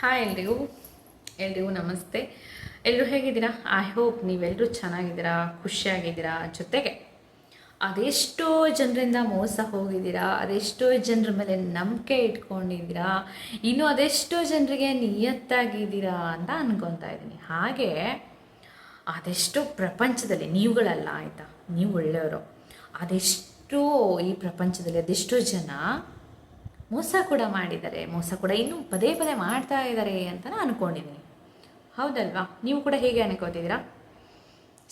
Hi ಎಲ್ರಿಗೂ. ಎಲ್ರಿಗೂ ನಮಸ್ತೆ. ಎಲ್ಲರೂ ಹೇಗಿದ್ದೀರಾ? ಐ ಹೋಪ್ ನೀವೆಲ್ಲರೂ ಚೆನ್ನಾಗಿದ್ದೀರಾ, ಖುಷಿಯಾಗಿದ್ದೀರಾ ಜೊತೆಗೆ. ಅದೆಷ್ಟೋ ಜನರಿಂದ ಮೋಸ ಹೋಗಿದ್ದೀರಾ, ಅದೆಷ್ಟೋ ಜನರ ಮೇಲೆ ನಂಬಿಕೆ ಇಟ್ಕೊಂಡಿದ್ದೀರಾ, ಇನ್ನು ಅದೆಷ್ಟೋ ಜನರಿಗೆ ನಿಯತ್ತಾಗಿದ್ದೀರಾ ಅಂತ ಅನ್ಕೊತಾ ಇದ್ದೀನಿ. ಹಾಗೆ ಅದೆಷ್ಟೋ ಪ್ರಪಂಚದಲ್ಲಿ ನೀವುಗಳಲ್ಲ ಆಯಿತಾ? ನೀವು ಒಳ್ಳೆಯವರು. ಅದೆಷ್ಟೋ ಈ ಪ್ರಪಂಚದಲ್ಲಿ ಅದೆಷ್ಟೋ ಜನ ಮೋಸ ಕೂಡ ಮಾಡಿದ್ದಾರೆ ಮೋಸ ಕೂಡ ಇನ್ನೂ ಪದೇ ಪದೇ ಮಾಡ್ತಾ ಇದ್ದಾರೆ ಅಂತ ನಾನು ಅನ್ಕೊಂಡಿದ್ದೀನಿ. ಹೌದಲ್ವಾ? ನೀವು ಕೂಡ ಹೇಗೆ ಅನ್ಕೋತಿದ್ದೀರಾ?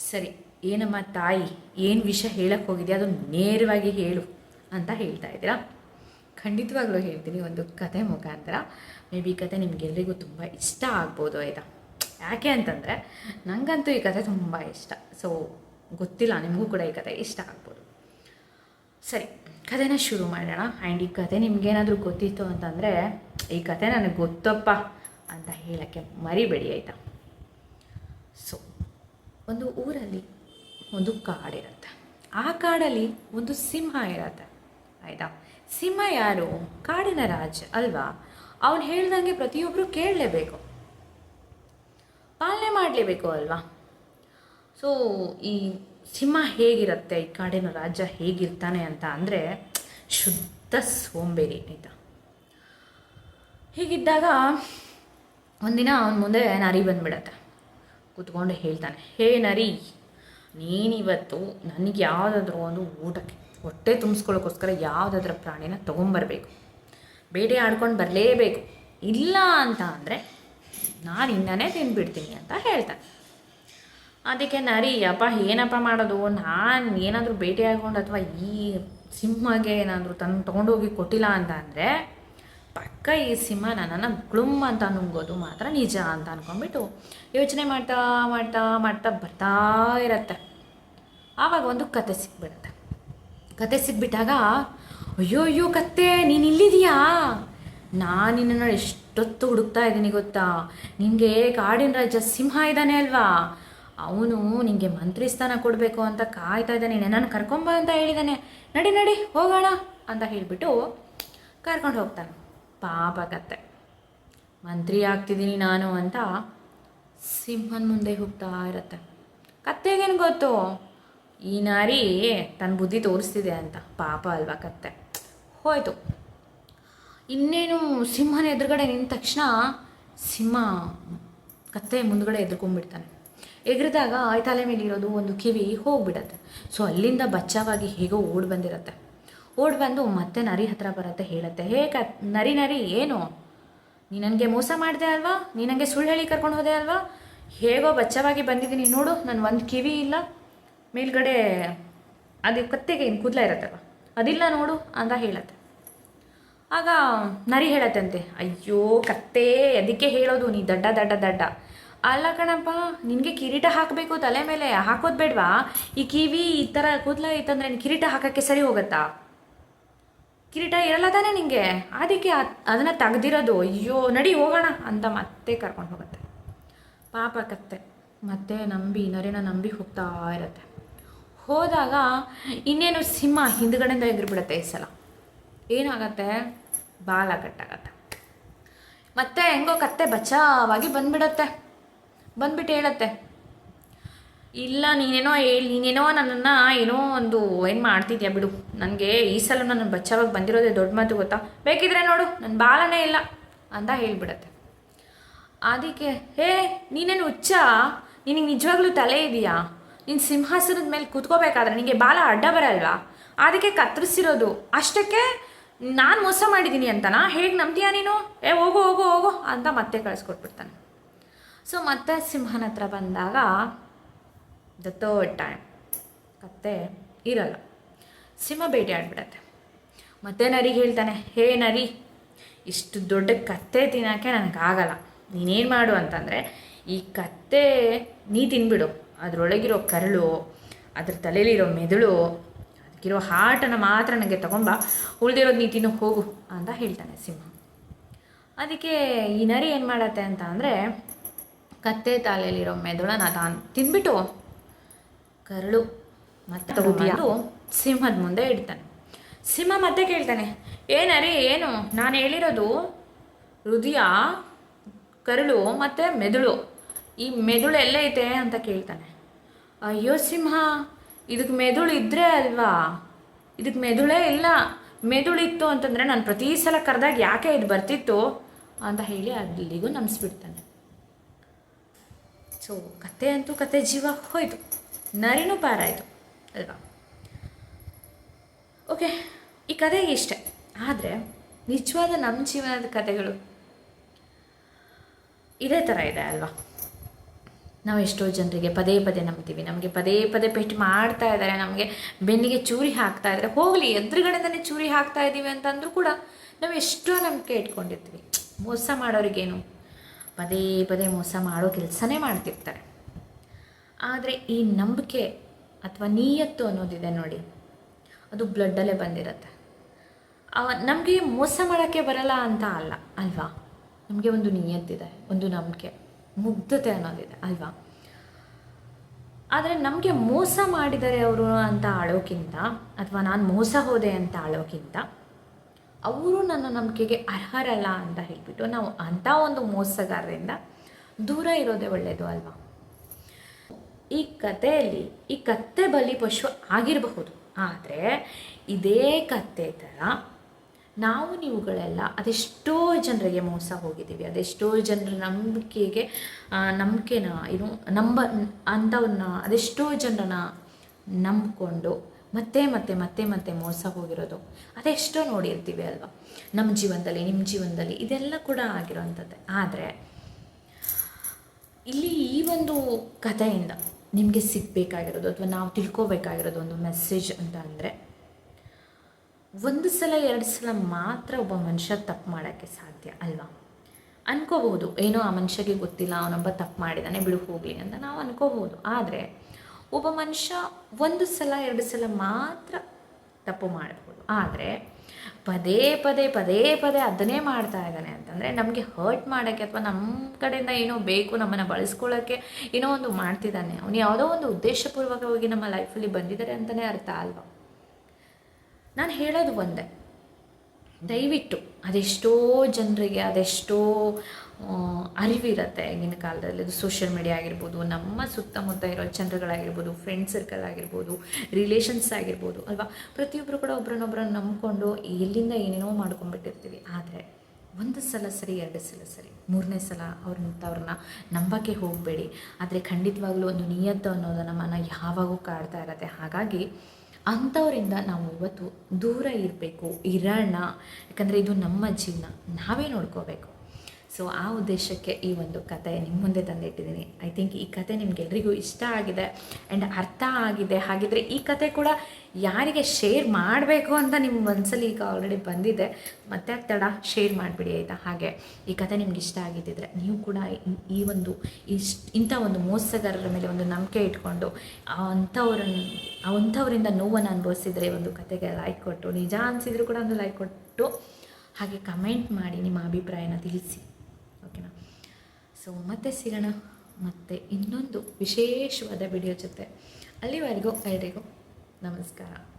ಸರಿ, ಏನಮ್ಮ ತಾಯಿ, ಏನು ವಿಷಯ ಹೇಳಕ್ಕೆ ಹೋಗಿದೆಯಾ? ಅದು ನೇರವಾಗಿ ಹೇಳು ಅಂತ ಹೇಳ್ತಾ ಇದ್ದೀರಾ? ಖಂಡಿತವಾಗ್ಲೂ ಹೇಳ್ತೀನಿ, ಒಂದು ಕತೆ ಮುಖಾಂತರ. ಮೇ ಬಿ ಕತೆ ನಿಮಗೆಲ್ಲರಿಗೂ ತುಂಬ ಇಷ್ಟ ಆಗ್ಬೋದು ಆಯಿತಾ? ಯಾಕೆ ಅಂತಂದರೆ ನನಗಂತೂ ಈ ಕತೆ ತುಂಬ ಇಷ್ಟ. ಸೊ ಗೊತ್ತಿಲ್ಲ, ನಿಮಗೂ ಕೂಡ ಈ ಕತೆ ಇಷ್ಟ ಆಗ್ಬೋದು. ಸರಿ ಕಥೆನ ಶುರು ಮಾಡೋಣ. ಆ್ಯಂಡ್ ಈ ಕಥೆ ನಿಮಗೇನಾದರೂ ಗೊತ್ತಿತ್ತು ಅಂತಂದರೆ, ಈ ಕಥೆ ನನಗೆ ಗೊತ್ತಪ್ಪ ಅಂತ ಹೇಳೋಕ್ಕೆ ಮರಿಬೇಡಿ, ಆಯಿತಾ? ಸೊ ಒಂದು ಊರಲ್ಲಿ ಒಂದು ಕಾಡಿರುತ್ತೆ ಆ ಕಾಡಲ್ಲಿ ಒಂದು ಸಿಂಹ ಇರುತ್ತೆ, ಆಯಿತಾ? ಸಿಂಹ ಯಾರು? ಕಾಡಿನ ರಾಜ ಅಲ್ವಾ? ಅವನು ಹೇಳ್ದಂಗೆ ಪ್ರತಿಯೊಬ್ಬರು ಕೇಳಲೇಬೇಕು. ಪಾಲನೆ ಮಾಡಲೇಬೇಕು ಅಲ್ವಾ? ಸೊ ಈ ಸಿಂಹ ಹೇಗಿರುತ್ತೆ? ಈ ಕಾಡಿನ ರಾಜ ಹೇಗಿರ್ತಾನೆ ಅಂತ ಅಂದರೆ ಶುದ್ಧ ಸೋಂಬೇರಿ ಆಯಿತಾ? ಹೀಗಿದ್ದಾಗ ಒಂದಿನ ಅವನ ಮುಂದೆ ನರಿ ಬಂದ್ಬಿಡತ್ತೆ. ಕೂತ್ಕೊಂಡು ಹೇಳ್ತಾನೆ, ಹೇ ನರಿ, ನೀನಿವತ್ತು ನನಗೆ ಯಾವುದಾದ್ರೂ ಒಂದು ಊಟಕ್ಕೆ ಹೊಟ್ಟೆ ತುಂಬಿಸ್ಕೊಳ್ಳೋಕ್ಕೋಸ್ಕರ ಯಾವುದಾದ್ರೂ ಪ್ರಾಣಿನ ತೊಗೊಂಬರ್ಬೇಕು. ಬೇಟೆ ಆಡ್ಕೊಂಡು ಬರಲೇಬೇಕು. ಇಲ್ಲ ಅಂತ ಅಂದರೆ ನಾನು ಇನ್ನನೇ ತಿಂದುಬಿಡ್ತೀನಿ ಅಂತ ಹೇಳ್ತಾನೆ. ಅದಕ್ಕೆ ನರಿ, ಅಪ್ಪ, ಏನಪ್ಪ ಮಾಡೋದು? ನಾನು ಏನಾದರೂ ಭೇಟಿ ಆಗೊಂಡು ಅಥವಾ ಈ ಸಿಂಹಗೆ ಏನಾದರೂ ತನ್ನ ತೊಗೊಂಡೋಗಿ ಕೊಟ್ಟಿಲ್ಲ ಅಂತ ಅಂದರೆ ಪಕ್ಕ ಈ ಸಿಂಹ ನನ್ನನ್ನು ಗ್ಲುಮ್ ಅಂತ ನುಂಗೋದು ಮಾತ್ರ ನಿಜ ಅಂತ ಅಂದ್ಕೊಂಡ್ಬಿಟ್ಟು ಯೋಚನೆ ಮಾಡ್ತಾ ಮಾಡ್ತಾ ಮಾಡ್ತಾ ಬರ್ತಾ ಇರತ್ತೆ. ಆವಾಗ ಒಂದು ಕತೆ ಸಿಕ್ಬಿಡುತ್ತೆ ಕತೆ ಸಿಕ್ಬಿಟ್ಟಾಗ ಅಯ್ಯೋ ಅಯ್ಯೋ ಕತ್ತೆ, ನೀನು ಇಲ್ಲಿದೆಯಾ ನಾನು ನಿನ್ನನ್ನು ಎಷ್ಟೊತ್ತು ಹುಡುಕ್ತಾ ಇದ್ದೀನಿ ಗೊತ್ತಾ? ನಿನಗೆ ಕಾಡಿನ ರಾಜ ಸಿಂಹ ಇದ್ದಾನೆ ಅಲ್ವಾ? ಅವನು ನಿಮಗೆ ಮಂತ್ರಿ ಸ್ಥಾನ ಕೊಡಬೇಕು ಅಂತ ಕಾಯ್ತಾ ಇದ್ದಾನೆ. ನಾನು ಕರ್ಕೊಂಬ ಅಂತ ಹೇಳಿದ್ದಾನೆ ನಡಿ ನಡಿ, ಹೋಗೋಣ ಅಂತ ಹೇಳಿಬಿಟ್ಟು ಕರ್ಕೊಂಡು ಹೋಗ್ತಾನೆ. ಪಾಪ ಕತ್ತೆ. ಮಂತ್ರಿ ಆಗ್ತಿದ್ದೀನಿ ನಾನು ಅಂತ ಸಿಂಹನ ಮುಂದೆ ಹೋಗ್ತಾ ಇರತ್ತೆ. ಕತ್ತೆಗೇನು ಗೊತ್ತು? ಈ ನಾರಿ ತನ್ನ ಬುದ್ಧಿ ತೋರಿಸ್ತಿದೆ ಅಂತ. ಪಾಪ ಅಲ್ವಾ ಕತ್ತೆ. ಹೋಯ್ತು. ಇನ್ನೇನು ಸಿಂಹನ ಎದುರುಗಡೆ ನಿಂತ ತಕ್ಷಣ ಸಿಂಹ ಕತ್ತೆ ಮುಂದ್ಗಡೆ ಎದ್ರುಕೊಂಡ್ಬಿಡ್ತಾನೆ. ಎಗರಿದಾಗ ಮೇಲೆ ಮೇಲಿರೋದು ಒಂದು ಕಿವಿ ಹೋಗ್ಬಿಡತ್ತೆ. ಸೊ ಅಲ್ಲಿಂದ ಬಚ್ಚಾವಾಗಿ ಹೇಗೋ ಓಡ್ ಬಂದಿರತ್ತೆ. ಓಡ್ ಬಂದು ಮತ್ತೆ ನರಿ ಹತ್ರ ಬರುತ್ತೆ ಹೇಳುತ್ತೆ. ಹೇ ಕ, ನರಿ ನರಿ, ಏನು? ನೀ ನನಗೆ ಮೋಸ ಮಾಡಿದೆ ಅಲ್ವಾ? ನೀ ನನಗೆ ಸುಳ್ಳು ಹೇಳಿ ಕರ್ಕೊಂಡು ಹೋದೆ ಅಲ್ವಾ? ಹೇಗೋ ಬಚ್ಚವಾಗಿ ಬಂದಿದ್ದೀನಿ ನೋಡು, ನಾನು ಒಂದು ಕಿವಿ ಇಲ್ಲ. ಮೇಲ್ಗಡೆ ಅದು ಕತ್ತೆಗೆ ಏನು ಕೂದಲ ಇರತ್ತಲ್ವ? ಅದಿಲ್ಲ ನೋಡು ಅಂತ ಹೇಳತ್ತೆ. ಆಗ ನರಿ ಹೇಳತ್ತಂತೆ, ಅಯ್ಯೋ ಕತ್ತೆ, ಅದಕ್ಕೆ ಹೇಳೋದು ನೀ ದಡ್ಡ ದಡ್ಡ ದಡ್ಡ. ಅಲ್ಲ ಕಣಪ್ಪ, ನಿನಗೆ ಕಿರೀಟ ಹಾಕಬೇಕು ತಲೆ ಮೇಲೆ, ಹಾಕೋದು ಬೇಡವಾ? ಈ ಕಿವಿ ಈ ಥರ ಕೂದಲ ಇತ್ತಂದ್ರೆ ಕಿರೀಟ ಹಾಕೋಕ್ಕೆ ಸರಿ ಹೋಗುತ್ತಾ? ಕಿರೀಟ ಇರಲ್ಲ ತಾನೇ ನಿಂಗೆ? ಅದಕ್ಕೆ ಅದನ್ನು ತೆಗ್ದಿರೋದು. ಅಯ್ಯೋ, ನಡಿ ಹೋಗೋಣ ಅಂತ ಮತ್ತೆ ಕರ್ಕೊಂಡು ಹೋಗುತ್ತೆ. ಪಾಪ ಕತ್ತೆ. ಮತ್ತೆ ನಂಬಿ, ನರೇನ ನಂಬಿ ಹೋಗ್ತಾ ಇರತ್ತೆ. ಹೋದಾಗ ಇನ್ನೇನು ಸಿಂಹ ಹಿಂದ್ಗಡೆಯಿಂದ ಎಗರ್ಬಿಡುತ್ತೆ ಈ ಸಲ. ಏನಾಗತ್ತೆ? ಬಾಲ ಕಟ್ಟಾಗತ್ತೆ. ಮತ್ತೆ ಹೆಂಗೋ ಕತ್ತೆ ಬಚಾವಾಗಿ ಬಂದ್ಬಿಡತ್ತೆ. ಬಂದ್ಬಿಟ್ಟು ಹೇಳತ್ತೆ. ಇಲ್ಲ, ನೀನೇನೋ ಹೇಳಿ, ನೀನೇನೋ ನನ್ನನ್ನು ಏನೋ ಒಂದು ಏನು ಮಾಡ್ತಿದ್ಯಾ ಬಿಡು. ನನಗೆ ಈ ಸಲ ನನ್ನ ಬಚ್ಚಾವಾಗ ಬಂದಿರೋದೇ ದೊಡ್ಡ ಮಾತು ಗೊತ್ತಾ? ಬೇಕಿದ್ರೆ ನೋಡು ನನ್ನ ಬಾಲನೇ ಇಲ್ಲ ಅಂತ ಹೇಳಿಬಿಡತ್ತೆ. ಅದಕ್ಕೆ ಹೇ, ನೀನೇನು ಹುಚ್ಚ? ನಿನಗೆ ನಿಜವಾಗ್ಲೂ ತಲೆ ಇದೆಯಾ? ನೀನು ಸಿಂಹಾಸನದ ಮೇಲೆ ಕೂತ್ಕೋಬೇಕಾದ್ರೆ ನಿನಗೆ ಬಾಲ ಅಡ್ಡ ಬರಲ್ವಾ? ಅದಕ್ಕೆ ಕತ್ತರಿಸಿರೋದು ಅಷ್ಟಕ್ಕೆ ನಾನು ಮೋಸ ಮಾಡಿದ್ದೀನಿ ಅಂತನಾ? ಹೇಗೆ ನಂಬ್ತೀಯಾ ನೀನು? ಏ, ಹೋಗು ಹೋಗು ಹೋಗು ಅಂತ ಮತ್ತೆ ಕಳಿಸ್ಕೊಟ್ಬಿಡ್ತಾನೆ. ಸೊ ಮತ್ತೆ ಸಿಂಹನ ಹತ್ರ ಬಂದಾಗ ದ ತರ್ಡ್ ಟೈಮ್ ಕತ್ತೆ ಇರಲ್ಲ. ಸಿಂಹ ಭೇಟಿ ಆಡ್ಬಿಡತ್ತೆ ಮತ್ತೆ ನರಿಗೆ ಹೇಳ್ತಾನೆ, ಹೇ ನರಿ, ಇಷ್ಟು ದೊಡ್ಡ ಕತ್ತೆ ತಿನ್ನೋಕ್ಕೆ ನನಗಾಗಲ್ಲ ನೀನೇನು ಮಾಡು ಅಂತಂದರೆ, ಈ ಕತ್ತೆ ನೀ ತಿನ್ಬಿಡು. ಅದರೊಳಗಿರೋ ಕರಳು, ಅದ್ರ ತಲೆಯಲ್ಲಿರೋ ಮೆದುಳು, ಅದಕ್ಕಿರೋ ಹಾರ್ಟನ್ನು ಮಾತ್ರ ನನಗೆ ತಗೊಂಬ. ಉಳಿದಿರೋದು ನೀ ತಿನ್ನು, ಹೋಗು, ಅಂತ ಹೇಳ್ತಾನೆ ಸಿಂಹ. ಅದಕ್ಕೆ ಈ ನರಿ ಏನು ಮಾಡತ್ತೆ ಅಂತ ಅಂದರೆ ಕತ್ತೆ ತಾಲೆಯಲ್ಲಿರೋ ಮೆದುಳನ್ನ ತಾನು ತಿಂದ್ಬಿಟ್ಟು ಕರಳು ಮತ್ತೆ ತಗೊಂಡು ಸಿಂಹದ ಮುಂದೆ ಇಡ್ತಾನೆ. ಸಿಂಹ ಮತ್ತೆ ಕೇಳ್ತಾನೆ ಏನರಿ ಏನು? ನಾನು ಹೇಳಿರೋದು ಹೃದಯ ಕರುಳು ಮತ್ತು ಮೆದುಳು. ಈ ಮೆದುಳು ಎಲ್ಲೈತೆ ಅಂತ ಕೇಳ್ತಾನೆ. ಅಯ್ಯೋ ಸಿಂಹ ಇದಕ್ಕೆ ಮೆದುಳು ಇದ್ದರೆ ಅಲ್ವಾ? ಇದಕ್ಕೆ ಮೆದುಳೇ ಇಲ್ಲ. ಮೆದುಳಿತ್ತು ಅಂತಂದರೆ ನಾನು ಪ್ರತಿ ಸಲ ಕರೆದಾಗ ಯಾಕೆ ಇದು ಬರ್ತಿತ್ತು? ಅಂತ ಹೇಳಿ ಅಲ್ಲಿಗೂ ನಮಿಸ್ಬಿಡ್ತಾನೆ. ಸೊ ಕತೆ ಅಂತೂ ಕತೆ ಜೀವ ಹೋಯಿತು ನರಿನೂ ಪಾರಾಯಿತು ಅಲ್ವಾ ಓಕೆ ಈ ಕತೆ ಇಷ್ಟೆ ಆದರೆ ನಿಜವಾದ ನಮ್ಮ ಜೀವನದ ಕಥೆಗಳು。ಇದೇ ಥರ ಇದೆ ಅಲ್ವಾ。ನಾವು ಎಷ್ಟೋ ಜನರಿಗೆ ಪದೇ ಪದೇ ನಂಬ್ತೀವಿ ನಮಗೆ ಪದೇ ಪದೇ ಪೆಟ್ಟು ಮಾಡ್ತಾ ಇದ್ದಾರೆ. ನಮಗೆ ಬೆನ್ನಿಗೆ ಚೂರಿ ಹಾಕ್ತಾ ಇದ್ದಾರೆ. ಹೋಗಲಿ ಎದುರುಗಡೆ ಚೂರಿ ಹಾಕ್ತಾ ಇದ್ದೀವಿ ಅಂತಂದ್ರೂ ಕೂಡ ನಾವು ಎಷ್ಟೋ ನಂಬಿಕೆ ಇಟ್ಕೊಂಡಿರ್ತೀವಿ. ಮೋಸ ಮಾಡೋರಿಗೇನು? ಪದೇ ಪದೇ ಮೋಸ ಮಾಡೋ ಕೆಲಸನೇ ಮಾಡ್ತಿರ್ತಾರೆ. ಆದರೆ ಈ ನಂಬಿಕೆ ಅಥವಾ ನೀಯತ್ತು ಅನ್ನೋದಿದೆ ನೋಡಿ, ಅದು ಬ್ಲಡ್ಡಲ್ಲೇ ಬಂದಿರುತ್ತೆ. ನಮಗೆ ಮೋಸ ಮಾಡೋಕ್ಕೆ ಬರಲ್ಲ ಅಂತ ಅಲ್ಲ, ಅಲ್ವಾ? ನಮಗೆ ಒಂದು ನಿಯತ್ತಿದೆ, ಒಂದು ನಂಬಿಕೆ, ಮುಗ್ಧತೆ ಅನ್ನೋದಿದೆ, ಅಲ್ವಾ? ಆದರೆ ನಮಗೆ ಮೋಸ ಮಾಡಿದ್ದಾರೆ ಅವರು ಅಂತ ಆಳೋಕ್ಕಿಂತ, ಅಥವಾ ನಾನು ಮೋಸ ಹೋದೆ ಅಂತ ಆಳೋಕ್ಕಿಂತ ಅವರು ನನ್ನ ನಂಬಿಕೆಗೆ ಅರ್ಹರಲ್ಲ ಅಂತ ಹೇಳಿಬಿಟ್ಟು ನಾವು ಅಂಥ ಒಂದು ಮೋಸಗಾರರಿಂದ ದೂರ ಇರೋದೇ ಒಳ್ಳೆಯದು ಅಲ್ವಾ? ಈ ಕಥೆಯಲ್ಲಿ, ಈ ಕತ್ತೆ ಬಲಿ ಪಶು ಆಗಿರಬಹುದು. ಆದರೆ ಇದೇ ಕತ್ತೆ ಥರ ನಾವು ನೀವುಗಳೆಲ್ಲ ಅದೆಷ್ಟೋ ಜನರಿಗೆ ಮೋಸ ಹೋಗಿದ್ದೀವಿ. ಅದೆಷ್ಟೋ ಜನರ ನಂಬಿಕೆಗೆ ನಂಬಿಕೆನ, ಏನು, ನಂಬ, ಅಂಥವನ್ನ ಅದೆಷ್ಟೋ ಜನರನ್ನ ನಂಬಿಕೊಂಡು ಮತ್ತೆ ಮತ್ತೆ ಮತ್ತೆ ಮತ್ತೆ ಮೋಸ ಹೋಗಿರೋದು. ಅದೆಷ್ಟೋ ನೋಡಿರ್ತೀವಿ ಅಲ್ವಾ? ನಮ್ಮ ಜೀವನದಲ್ಲಿ ನಿಮ್ಮ ಜೀವನದಲ್ಲಿ ಇದೆಲ್ಲ ಕೂಡ ಆಗಿರೋವಂಥದ್ದೇ ಆದರೆ, ಇಲ್ಲಿ ಈ ಒಂದು ಕಥೆಯಿಂದ ನಿಮಗೆ ಸಿಗಬೇಕಾಗಿರೋದು ಅಥವಾ ನಾವು ತಿಳ್ಕೋಬೇಕಾಗಿರೋದು ಒಂದು ಮೆಸೇಜ್ ಅಂತ ಅಂದರೆ, ಒಂದು ಸಲ, ಎರಡು ಸಲ ಮಾತ್ರ ಒಬ್ಬ ಮನುಷ್ಯ ತಪ್ಪು ಮಾಡೋಕ್ಕೆ ಸಾಧ್ಯ ಅಲ್ವಾ? ಅನ್ಕೋಬಹುದು. ಏನೋ ಆ ಮನುಷ್ಯಗೆ ಗೊತ್ತಿಲ್ಲ, ಅವನೊಬ್ಬ ತಪ್ಪು ಮಾಡಿದಾನೆ, ಬಿಡು ಹೋಗಲಿ ಅಂತ ನಾವು ಅನ್ಕೋಬಹುದು. ಆದರೆ ಒಬ್ಬ ಮನುಷ್ಯ ಒಂದು ಸಲ, ಎರಡು ಸಲ ಮಾತ್ರ ತಪ್ಪು ಮಾಡಬಹುದು ಆದರೆ ಪದೇ ಪದೇ ಪದೇ ಪದೇ ಅದನ್ನೇ ಮಾಡ್ತಾ ಇದ್ದಾನೆ ಅಂತಂದರೆ ನಮಗೆ ಹರ್ಟ್ ಮಾಡೋಕ್ಕೆ ಅಥವಾ ನಮ್ಮ ಕಡೆಯಿಂದ ಏನೋ ಬೇಕು, ನಮ್ಮನ್ನು ಬಳಸ್ಕೊಳ್ಳೋಕ್ಕೆ ಏನೋ ಒಂದು ಮಾಡ್ತಿದ್ದಾನೆ. ಅವನು ಯಾವುದೋ ಒಂದು ಉದ್ದೇಶಪೂರ್ವಕವಾಗಿ ನಮ್ಮ ಲೈಫಲ್ಲಿ ಬಂದಿದ್ದಾರೆ ಅಂತಲೇ ಅರ್ಥ ಅಲ್ವಾ? ನಾನು ಹೇಳೋದು ಒಂದೇ. ದಯವಿಟ್ಟು ಅದೆಷ್ಟೋ ಜನರಿಗೆ, ಅದೆಷ್ಟೋ ಅರಿವಿರುತ್ತೆ ಈಗಿನ ಕಾಲದಲ್ಲಿ. ಅದು ಸೋಷಿಯಲ್ ಮೀಡಿಯಾ ಆಗಿರ್ಬೋದು, ನಮ್ಮ ಸುತ್ತಮುತ್ತ ಇರೋ ಜನರುಗಳಾಗಿರ್ಬೋದು ಫ್ರೆಂಡ್ ಸರ್ಕಲ್ ಆಗಿರ್ಬೋದು ರಿಲೇಷನ್ಸ್ ಆಗಿರ್ಬೋದು ಅಲ್ವಾ? ಪ್ರತಿಯೊಬ್ಬರು ಕೂಡ ಒಬ್ರನ್ನೊಬ್ರನ್ನ ನಂಬಿಕೊಂಡು ಎಲ್ಲಿಂದ ಏನೇನೋ ಮಾಡ್ಕೊಂಡ್ಬಿಟ್ಟಿರ್ತೀವಿ. ಆದರೆ ಒಂದು ಸಲ ಸರಿ, ಎರಡು ಸಲ ಸರಿ, ಮೂರನೇ ಸಲ ಅವ್ರನ್ನ ನಂಬಕ್ಕೆ ಹೋಗಬೇಡಿ. ಆದರೆ ಖಂಡಿತವಾಗ್ಲೂ ಒಂದು ನಿಯತ್ತು ಅನ್ನೋದು ನಮ್ಮನ್ನು ಯಾವಾಗೂ ಕಾಡ್ತಾ ಇರತ್ತೆ. ಹಾಗಾಗಿ ಅಂಥವರಿಂದ ನಾವು ಇವತ್ತು ದೂರ ಇರಬೇಕು, ಇರೋಣ. ಯಾಕಂದರೆ ಇದು ನಮ್ಮ ಜೀವನ. ನಾವೇ ನೋಡ್ಕೋಬೇಕು. ಸೊ ಆ ಉದ್ದೇಶಕ್ಕೆ ಈ ಒಂದು ಕತೆ ನಿಮ್ಮ ಮುಂದೆ ತಂದಿಟ್ಟಿದ್ದೀನಿ. ಐ ಥಿಂಕ್ ಈ ಕತೆ ನಿಮಗೆಲ್ರಿಗೂ ಇಷ್ಟ ಆಗಿದೆ. ಆ್ಯಂಡ್ ಅರ್ಥ ಆಗಿದೆ. ಹಾಗಿದ್ರೆ ಈ ಕತೆ ಕೂಡ ಯಾರಿಗೆ ಶೇರ್ ಮಾಡಬೇಕು ಅಂತ ನಿಮ್ಮ ಮನಸ್ಸಲ್ಲಿ ಈಗ ಆಲ್ರೆಡಿ ಬಂದಿದೆ. ಮತ್ತೆ ತಡ ಶೇರ್ ಮಾಡಿಬಿಡಿ ಆಯಿತಾ? ಹಾಗೆ ಈ ಕತೆ ನಿಮ್ಗೆ ಇಷ್ಟ ಆಗಿದ್ದಿದ್ರೆ ನೀವು ಕೂಡ ಈ- ಒಂದು ಇಷ್ಟ, ಇಂಥ ಒಂದು ಮೋಸಗಾರರ ಮೇಲೆ ಒಂದು ನಂಬಿಕೆ ಇಟ್ಕೊಂಡು ಅಂಥವ್ರನ್ನ ಅಂಥವರಿಂದ ನೋವನ್ನು ಅನುಭವಿಸಿದರೆ ಒಂದು ಕತೆಗೆ ಲೈಕ್ ಕೊಟ್ಟು, ನಿಜ ಅನಿಸಿದ್ರು ಕೂಡ ಒಂದು ಲೈಕ್ ಕೊಟ್ಟು ಹಾಗೆ ಕಮೆಂಟ್ ಮಾಡಿ ನಿಮ್ಮ ಅಭಿಪ್ರಾಯನ ತಿಳಿಸಿ. ಓಕೆನಾ ಸೊ ಮತ್ತೆ ಸಿಗೋಣ. ಮತ್ತೆ ಇನ್ನೊಂದು ವಿಶೇಷವಾದ ವಿಡಿಯೋ ಜೊತೆ. ಅಲ್ಲಿವರೆಗೂ ಎಲ್ರಿಗೂ ನಮಸ್ಕಾರ.